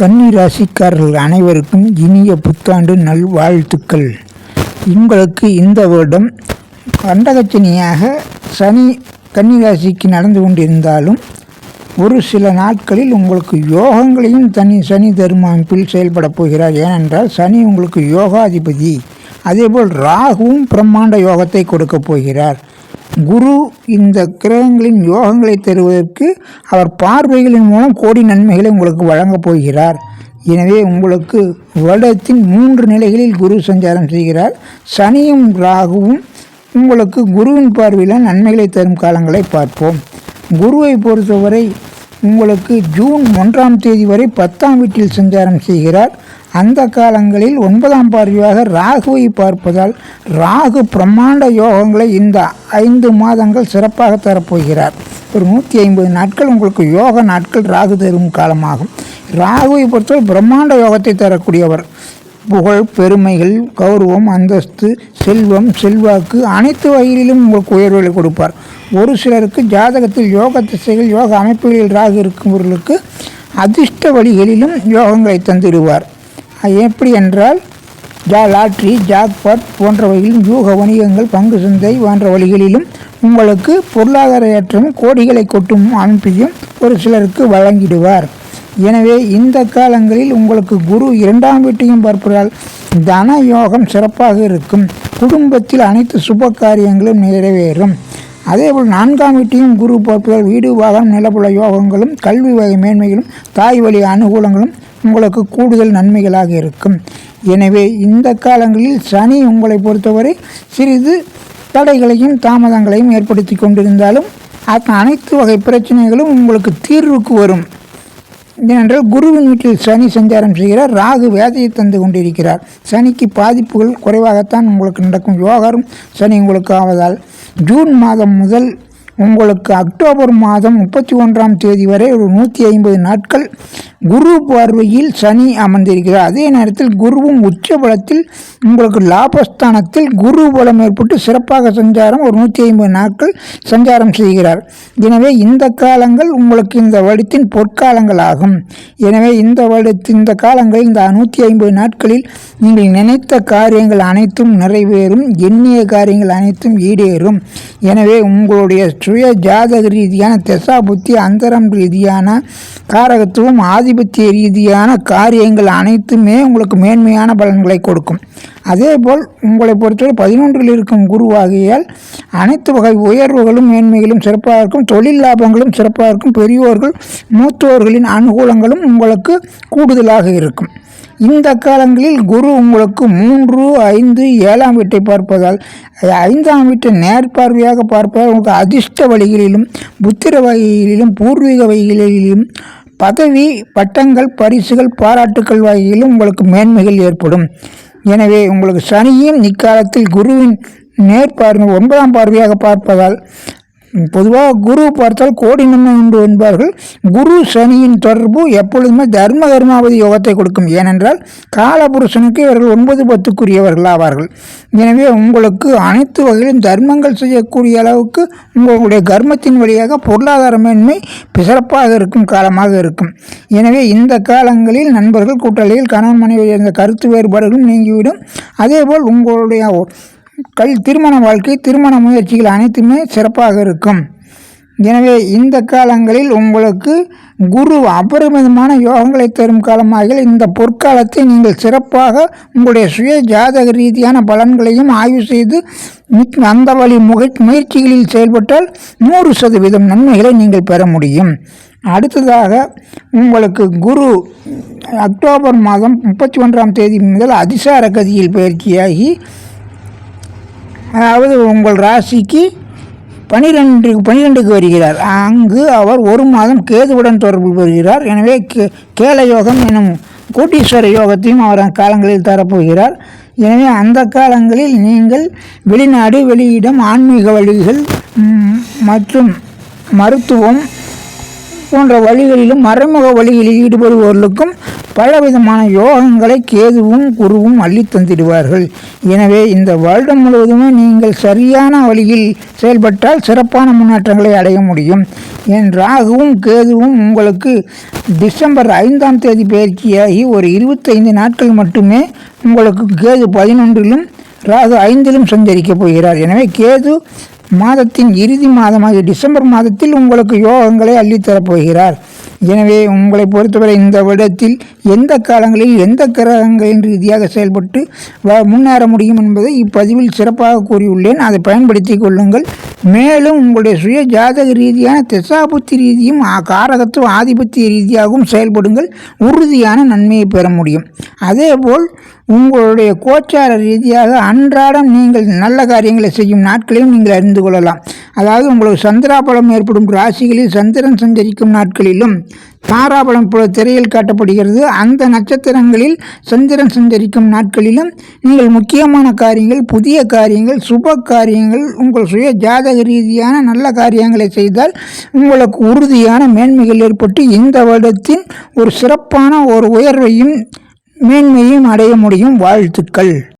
கன்னி ராசிக்காரர்கள் அனைவருக்கும் இனிய புத்தாண்டு நல்வாழ்த்துக்கள். உங்களுக்கு இந்த வருடம் கண்டகச்சனியாக சனி கன்னிராசிக்கு நடந்து கொண்டிருந்தாலும் ஒரு சில நாட்களில் உங்களுக்கு யோகங்களையும் தனி சனி தர்ம அமைப்பில் செயல்பட போகிறார். ஏனென்றால் சனி உங்களுக்கு யோகாதிபதி. அதேபோல் ராகுவும் பிரம்மாண்ட யோகத்தை கொடுக்கப் போகிறார். குரு இந்த கிரகங்களின் யோகங்களை தருவதற்கு அவர் பார்வைகளின் மூலம் கோடி நன்மைகளை உங்களுக்கு வழங்கப் போகிறார். எனவே உங்களுக்கு வருடத்தின் மூன்று நிலைகளில் குரு சஞ்சாரம் செய்கிறார். சனியும் ராகுவும் உங்களுக்கு குருவின் பார்வையில் நன்மைகளை தரும் காலங்களை பார்ப்போம். குருவை பொறுத்தவரை உங்களுக்கு ஜூன் ஒன்றாம் தேதி வரை பத்தாம் வீட்டில் சஞ்சாரம் செய்கிறார். அந்த காலங்களில் ஒன்பதாம் பார்வையாக ராகுவை பார்ப்பதால் ராகு பிரம்மாண்ட யோகங்களை இந்த ஐந்து மாதங்கள் சிறப்பாக தரப்போகிறார். ஒரு நூற்றி ஐம்பது நாட்கள் உங்களுக்கு யோக நாட்கள் ராகு தரும் காலமாகும். ராகுவை பொறுத்தவரை பிரம்மாண்ட யோகத்தை தரக்கூடியவர். புகழ் பெருமைகள் கௌரவம் அந்தஸ்து செல்வம் செல்வாக்கு அனைத்து வகையிலும் உங்களுக்கு உயர்வுகளை கொடுப்பார். ஒரு சிலருக்கு ஜாதகத்தில் யோக திசைகள் யோக அமைப்புகளில் ராகு இருக்கும்பவர்களுக்கு அதிர்ஷ்ட வழிகளிலும் யோகங்களை தந்திடுவார். எப்படி என்றால் ஜா லாட்ரி ஜாக்பாட் போன்றவைகளிலும் யூக வணிகங்கள் பங்கு சந்தை போன்ற வழிகளிலும் உங்களுக்கு பொருளாதார ஏற்றமும் கோடிகளை கொட்டும் அமைப்பையும் ஒரு சிலருக்கு வழங்கிடுவார். எனவே இந்த காலங்களில் உங்களுக்கு குரு இரண்டாம் வீட்டையும் பார்ப்பதால் தன யோகம் சிறப்பாக இருக்கும். குடும்பத்தில் அனைத்து சுப காரியங்களும் நிறைவேறும். அதேபோல் நான்காம் வீட்டையும் குரு பார்ப்பதால் வீடு வாகனம் நிலப்புல யோகங்களும் கல்வி வகை மேன்மைகளும் தாய் வழி அனுகூலங்களும் உங்களுக்கு கூடுதல் நன்மைகளாக இருக்கும். எனவே இந்த காலங்களில் சனி உங்களை பொறுத்தவரை சிறிது தடைகளையும் தாமதங்களையும் ஏற்படுத்தி கொண்டிருந்தாலும் அனைத்து வகை பிரச்சனைகளும் உங்களுக்கு தீர்வுக்கு வரும். ஏனென்றால் குருவின் வீட்டில் சனி சஞ்சாரம் செய்கிறார் ராகு வேதையை தந்து கொண்டிருக்கிறார். சனிக்கு பாதிப்புகள் குறைவாகத்தான் உங்களுக்கு நடக்கும். யோகரும் சனி உங்களுக்கு ஆவதால் ஜூன் மாதம் முதல் உங்களுக்கு அக்டோபர் மாதம் முப்பத்தி ஒன்றாம் தேதி வரை ஒரு நூற்றி ஐம்பது நாட்கள் குரு பார்வையில் சனி அமர்ந்திருக்கிறார். அதே நேரத்தில் குருவும் உச்ச பலத்தில் உங்களுக்கு லாபஸ்தானத்தில் குரு பலம் ஏற்பட்டு சிறப்பாக சஞ்சாரம் ஒரு நூற்றி ஐம்பது நாட்கள் சஞ்சாரம் செய்கிறார். எனவே இந்த காலங்கள் உங்களுக்கு இந்த வருடத்தின் பொற்காலங்கள் ஆகும் எனவே இந்த வருடத்தின் இந்த காலங்களில் இந்த நூற்றி ஐம்பது நாட்களில் நீங்கள் நினைத்த காரியங்கள் அனைத்தும் நிறைவேறும் எண்ணிய காரியங்கள் அனைத்தும் ஈடேறும். எனவே உங்களுடைய சுய ஜாதக ரீதியான திசா புத்தி அந்தரம் ரீதியான காரகத்துவம் ஆதிபத்திய ரீதியான காரியங்கள் அனைத்துமே உங்களுக்கு மேன்மையான பலன்களை கொடுக்கும். அதேபோல் உங்களை பொறுத்தவரை பதினொன்றில் இருக்கும் குருவாகியால் அனைத்து வகை உயர்வுகளும் மேன்மைகளும் சிறப்பாக இருக்கும் தொழில் லாபங்களும் சிறப்பாக இருக்கும் பெரியோர்கள் மூத்தோர்களின் அனுகூலங்களும் உங்களுக்கு கூடுதலாக இருக்கும். இந்த காலங்களில் குரு உங்களுக்கு மூன்று ஐந்து ஏழாம் வீட்டை பார்ப்பதால் ஐந்தாம் வீட்டை நேர்பார்வையாக பார்ப்பதால் உங்களுக்கு அதிர்ஷ்ட வழிகளிலும் புத்திர வகைகளிலும் பூர்வீக வகைகளிலும் பதவி பட்டங்கள் பரிசுகள் பாராட்டுக்கள் வகையிலும் உங்களுக்கு மேன்மைகள் ஏற்படும். எனவே உங்களுக்கு சனியும் இக்காலத்தில் குருவின் நேர்பார்வை ஒன்பதாம் பார்வையாக பார்ப்பதால் பொதுவாக குரு பார்த்தால் கோடி நன்மை உண்டு என்பார்கள். குரு சனியின் தொடர்பு எப்பொழுதுமே தர்ம கர்மாவதி யோகத்தை கொடுக்கும். ஏனென்றால் காலபுருஷனுக்கு இவர்கள் ஒன்பது பத்துக்குரியவர்கள் ஆவார்கள். எனவே உங்களுக்கு அனைத்து வகையிலும் தர்மங்கள் செய்யக்கூடிய அளவுக்கு உங்களுடைய கர்மத்தின் வழியாக பொருளாதார மேன்மை சிறப்பாக இருக்கும் காலமாக இருக்கும். எனவே இந்த காலங்களில் நண்பர்கள் கூட்டாளிகள் கணவன் மனைவி இருந்த கருத்து வேறுபாடுகளும் நீங்கிவிடும். அதேபோல் உங்களுடைய கல் திருமண வாழ்க்கை திருமண முயற்சிகள் அனைத்துமே சிறப்பாக இருக்கும். எனவே இந்த காலங்களில் உங்களுக்கு குரு அபரிமிதமான யோகங்களை தரும் காலமாக இந்த பொற்காலத்தை நீங்கள் சிறப்பாக உங்களுடைய சுய ஜாதக ரீதியான பலன்களையும் ஆய்வு செய்து மிக்- அந்த வழி முக முயற்சிகளில் செயல்பட்டால் நூறு சதவீதம் நன்மைகளை நீங்கள் பெற முடியும். அடுத்ததாக உங்களுக்கு குரு அக்டோபர் மாதம் முப்பத்தி ஒன்றாம் தேதி முதல் அதிசார கதியில் பயிற்சியாகி அதாவது உங்கள் ராசிக்கு பனிரெண்டு பனிரெண்டுக்கு வருகிறார். அங்கு அவர் ஒரு மாதம் கேதுவுடன் தொடர்பு பெறுகிறார் எனவே கே கேலயோகம் எனும் கோட்டீஸ்வர யோகத்தையும் அவர் காலங்களில் தரப்போகிறார். எனவே அந்த காலங்களில் நீங்கள் வெளிநாடு வெளியிடம் ஆன்மீக வழிகள் மற்றும் மருத்துவம் போன்ற வழிகளிலும் மறைமுக வழிகளில் ஈடுபடுபவர்களுக்கும் பலவிதமான யோகங்களை கேதுவும் குருவும் அள்ளித் தந்திடுவார்கள். எனவே இந்த வருடம் முழுவதுமே நீங்கள் சரியான வழியில் செயல்பட்டால் சிறப்பான முன்னேற்றங்களை அடைய முடியும் என் ராகுவும் கேதுவும் உங்களுக்கு டிசம்பர் ஐந்தாம் தேதி பயிற்சியாகி ஒரு இருபத்தைந்து நாட்கள் மட்டுமே உங்களுக்கு கேது பதினொன்றிலும் ராகு ஐந்திலும் சஞ்சரிக்கப் போகிறார். எனவே கேது மாதத்தின் இறுதி மாதமாக டிசம்பர் மாதத்தில் உங்களுக்கு யோகங்களை அள்ளித்தரப் போகிறார் எனவே உங்களை பொறுத்தவரை இந்த வருடத்தில் எந்த காலங்களில் எந்த கிரகங்களின் ரீதியாக செயல்பட்டு வ- முன்னேற முடியும் என்பதை இப்பதிவில் சிறப்பாக கூறியுள்ளேன். அதை பயன்படுத்தி கொள்ளுங்கள். மேலும் உங்களுடைய சுய ஜாதக ரீதியான திசாபுத்தி ரீதியும் ஆ- காரகத்துவ ஆதிபத்திய ரீதியாகவும் செயல்படுங்கள். உறுதியான நன்மையை பெற முடியும். அதேபோல் உங்களுடைய கோச்சார ரீதியாக அன்றாடம் நீங்கள் நல்ல காரியங்களை செய்யும் நாட்களையும் நீங்கள் அறிந்து கொள்ளலாம். அதாவது உங்களுக்கு சந்திராபலம் ஏற்படும் ராசிகளில் சந்திரன் சஞ்சரிக்கும் நாட்களிலும் தாராபலம் போல திரையில் காட்டப்படுகிறது. அந்த நட்சத்திரங்களில் சந்திரன் சஞ்சரிக்கும் நாட்களிலும் நீங்கள் முக்கியமான காரியங்கள் புதிய காரியங்கள் சுப காரியங்கள் உங்கள் சுய ஜாதக ரீதியான நல்ல காரியங்களை செய்தால் உங்களுக்கு உறுதியான மேன்மைகள் ஏற்பட்டு இந்த வருடத்தின் ஒரு சிறப்பான ஒரு உயர்வையும் மேன்மையும் அடைய முடியும் வாழ்த்துக்கள்.